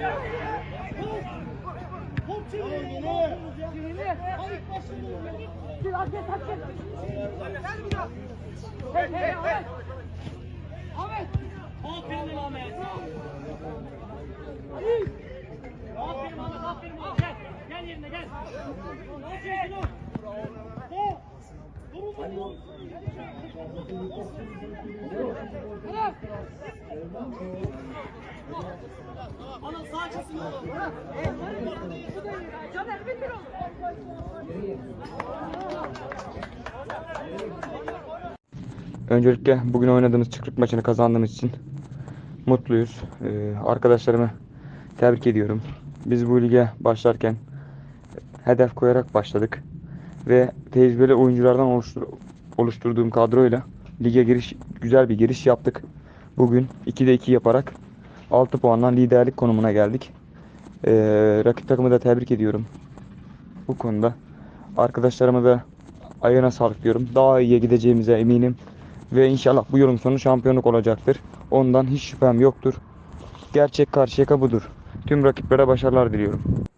Sil Ahmet Ahmet. Gel bir daha. Hey hey Ahmet. Ahmet. Aferin Ahmet. Ali. Aferin Ahmet aferin Ahmet. Gel. Gel yerine gel. Aferin Ahmet. Gel. Durun bakalım. Helal. Anıl sağ açılsın oğlum. Caner bitir. Öncelikle bugün oynadığımız çıkrık maçını kazandığımız için mutluyuz. Ee, arkadaşlarımı tebrik ediyorum. Biz bu lige başlarken hedef koyarak başladık. Ve tecrübeli oyunculardan oluştur- oluşturduğum kadroyla lige giriş güzel bir giriş yaptık. Bugün 2'de 2 yaparak 6 puandan liderlik konumuna geldik. Ee, rakip takımı da tebrik ediyorum bu konuda. Arkadaşlarıma da ayağına sağlık diyorum. Daha iyiye gideceğimize eminim. Ve inşallah bu yolun sonu şampiyonluk olacaktır. Ondan hiç şüphem yoktur. Gerçek karşıyaka budur. Tüm rakiplere başarılar diliyorum.